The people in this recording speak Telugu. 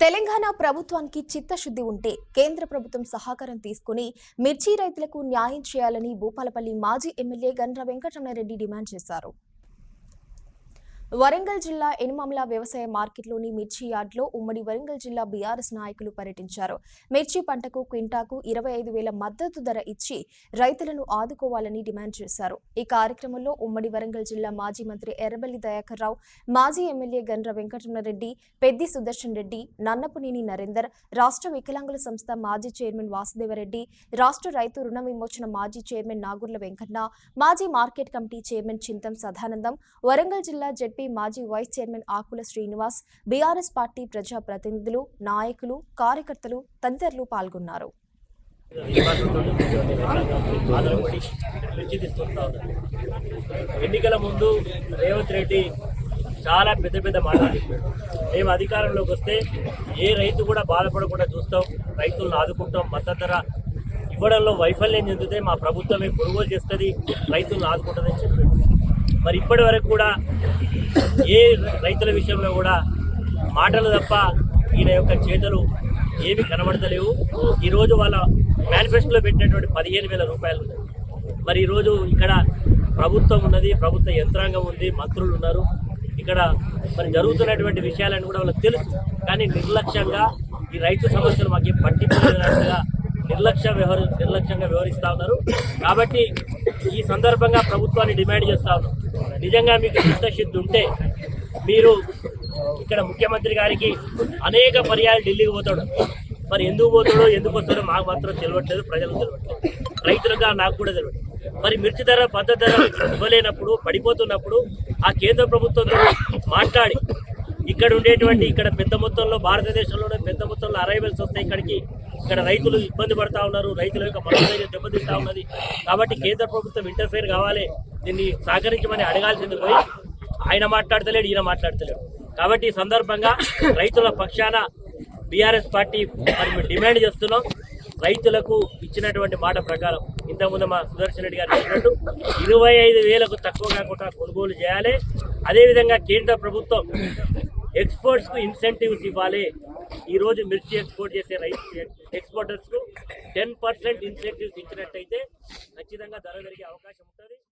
తెలంగాణ ప్రభుత్వానికి చిత్తశుద్ధి ఉంటే కేంద్ర ప్రభుత్వం సహకారం తీసుకుని మిర్చి రైతులకు న్యాయం చేయాలని భూపాలపల్లి మాజీ ఎమ్మెల్యే గండ్ర వెంకటరమణారెడ్డి డిమాండ్ చేశారు. వరంగల్ జిల్లా ఎనుమమల వ్యవసాయ మార్కెట్లోని మిర్చి యార్డ్లో ఉమ్మడి వరంగల్ జిల్లా బీఆర్ఎస్ నాయకులు పర్యటించారు. మిర్చి పంటకు క్వింటాకు ఇరవై ఐదు వేల మద్దతు ధర ఇచ్చి రైతులను ఆదుకోవాలని డిమాండ్ చేశారు. ఈ కార్యక్రమంలో ఉమ్మడి వరంగల్ జిల్లా మాజీ మంత్రి ఎర్రబెల్లి దయాకర్ రావు మాజీ ఎమ్మెల్యే గండ్ర వెంకటరమణరెడ్డి పెద్ది సుదర్శన్ రెడ్డి నన్నపునేని నరేందర్ రాష్ట్ర వికలాంగుల సంస్థ మాజీ చైర్మన్ వాసుదేవరెడ్డి రాష్ట్ర రైతు రుణ విమోచన మాజీ చైర్మన్ నాగుర్ల వెంకన్న మాజీ market committee chairman Chintam Sadanandam Warangal జిల్లా జెడ్పీ మాజీ vice chairman Akula Srinivas BRS party ప్రజా ప్రతినిధులు నాయకులు కార్యకర్తలు తదితరులు పాల్గొన్నారు. ఎన్నికల ముందు రేవంత్ రెడ్డి చాలా పెద్ద పెద్ద మాటలు మేము అధికారంలోకి వస్తే ఏ రైతు కూడా బాధపడకుండా చూస్తాం రైతులను ఆదుకుంటాం మద్దతు ధర ఇవ్వడంలో వైఫల్యం చెందితే మా ప్రభుత్వమే కొనుగోలు చేస్తుంది రైతులను ఆదుకుంటుందని చెప్పి మరి ఇప్పటి వరకు కూడా ఏ రైతుల విషయంలో కూడా మాటలు తప్ప ఈయన యొక్క చేతలు ఏమి కనబడతలేవు. ఈరోజు వాళ్ళ మేనిఫెస్టోలో పెట్టినటువంటి పదిహేను వేల రూపాయలు ఉన్నాయి. మరి ఈరోజు ఇక్కడ ప్రభుత్వం ఉన్నది ప్రభుత్వ యంత్రాంగం ఉంది మంత్రులు ఉన్నారు. ఇక్కడ మరి జరుగుతున్నటువంటి విషయాలను కూడా వాళ్ళకి తెలుసు. కానీ నిర్లక్ష్యంగా ఈ రైతు సమస్యలు మాకు పట్టింపుగా నిర్లక్ష్య వ్యవహరి నిర్లక్ష్యంగా వ్యవహరిస్తూ ఉన్నారు. కాబట్టి ఈ సందర్భంగా ప్రభుత్వాన్ని డిమాండ్ చేస్తాను నిజంగా మీకు చిత్తశుద్ధి ఉంటే మీరు ఇక్కడ ముఖ్యమంత్రి గారికి అనేక పర్యాలు ఢిల్లీకి పోతాడు. మరి ఎందుకు పోతాడో ఎందుకు వస్తాడో మాకు మాత్రం తెలియట్లేదు ప్రజలకు తెలియట్లేదు. రైతులుగా నాకు కూడా తెలియదు. మరి మిర్చి ధర పద్ధతి ధర ఇవ్వలేనప్పుడు పడిపోతున్నప్పుడు ఆ కేంద్ర ప్రభుత్వంతో మాట్లాడి ఇక్కడ ఉండేటువంటి ఇక్కడ పెద్ద మొత్తంలో భారతదేశంలోనే పెద్ద మొత్తంలో అరైవల్స్ వస్తాయి ఇక్కడికి. ఇక్కడ రైతులు ఇబ్బంది పడతా ఉన్నారు రైతుల యొక్క మనోధైర్యం దెబ్బతింటా ఉన్నది. కాబట్టి కేంద్ర ప్రభుత్వం ఇంటర్ఫేర్ కావాలి. దీన్ని సహకరించమని అడగాల్సింది పోయి ఆయన మాట్లాడతలేడు ఈయన మాట్లాడతలేడు. కాబట్టి ఈ సందర్భంగా రైతుల పక్షాన బీఆర్ఎస్ పార్టీ మరి డిమాండ్ చేస్తున్నాం. రైతులకు ఇచ్చినటువంటి మాట ప్రకారం ఇంతకుముందు మా సుదర్శన్ రెడ్డి గారు చెప్పినట్టు ఇరవై ఐదు వేలకు తక్కువ కాకుండా కొనుగోలు చేయాలి. అదేవిధంగా కేంద్ర ప్రభుత్వం ఎక్స్పోర్ట్స్కు ఇన్సెంటివ్స్ ఇవ్వాలి. ఈ రోజు మిర్చి ఎక్స్పోర్ట్ చేసే రైతు ఎక్స్పోర్టర్స్కు టెన్ పర్సెంట్ ఇన్సెంటివ్స్ ఇచ్చినట్టయితే ఖచ్చితంగా ధర పెరిగే అవకాశం ఉంటుంది.